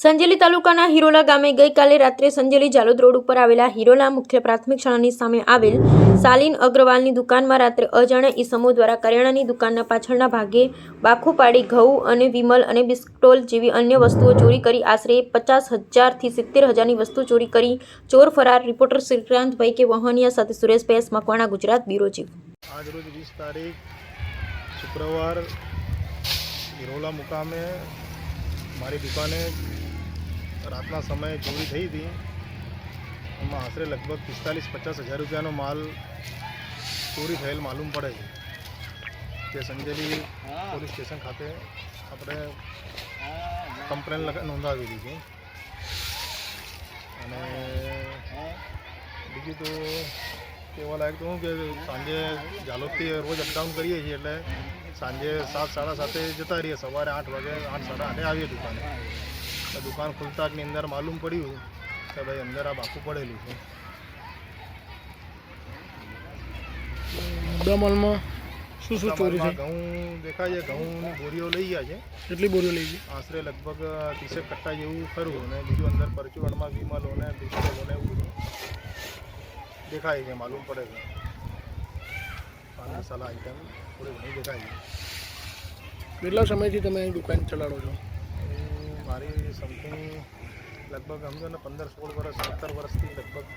સંજેલી તાલુકાના હિરોલા ગામે ગઈકાલે રાત્રે સંજેલી જાલોદ રોડ ઉપર આવેલા હિરોલા મુખ્ય પ્રાથમિક શાળાની સામે આવેલ સાલિન અગ્રવાલની દુકાનમાં રાત્રે અજાણ્યા ઈસમો દ્વારા કરિયાણાની દુકાનના પાછળના ભાગે બાખો પાડી ઘઉં અને વિમલ અને બિસ્ટોલ જેવી અન્ય વસ્તુઓ ચોરી કરી આશરે પચાસ હજારથી સિત્તેર હજારની વસ્તુ ચોરી કરી ચોર ફરાર રિપોર્ટર શ્રીકાંતભાઈ કે વહનિયા સાથે Sureshbhai S Makwana, Gujarat bureau chief. આજ રોજ વીસ તારીખ, શુક્રવાર હિરોલા મુકામે મારી દુકાને રાતના સમયે ચોરી થઈ હતી. એમાં આશરે લગભગ પિસ્તાલીસ પચાસ હજાર રૂપિયાનો માલ ચોરી થયેલ માલુમ પડે છે. તે સંજેલી પોલીસ સ્ટેશન ખાતે આપણે કમ્પ્લેન નોંધાવી દીધી. અને બીજું તો કહેવા લાયક તો શું કે સાંજે જાલોદથી રોજ અપડાઉન કરીએ છીએ એટલે સાંજે સાત, સાડા સાતે જતા રહીએ. સવારે આઠ વાગે, આઠ, સાડા આઠે આવીએ દુકાને. તો દુકાન ખુલતાની અંદર માલુમ પડ્યું કે ભાઈ અંદર આ બાકું પડેલું છે. મુદ્દા માલમાં શું શું ચોરી છે? ઘઉં દેખાય છે ઘઉંની બોરીઓ લઈ ગયા છે. કેટલી બોરીઓ લઈ ગઈ? આશરે લગભગ ત્રીસેક કટ્ટા જેવું ખરું અને બીજું અંદર પરચુરણમાં વિમલો ને બિસ્કુટો ને એવું દેખાય છે માલુમ પડે છે. પાન મસાલા આઈટમ થોડી ઘણી દેખાય છે. કેટલા સમયથી તમે અહીં દુકાન ચલાવો છો? મારી સમથિંગ લગભગ સમજો ને પંદર સોળ વર્ષ સત્તર વર્ષથી લગભગ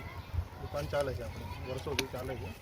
દુકાન ચાલે છે આપણી, વર્ષોથી ચાલે છે.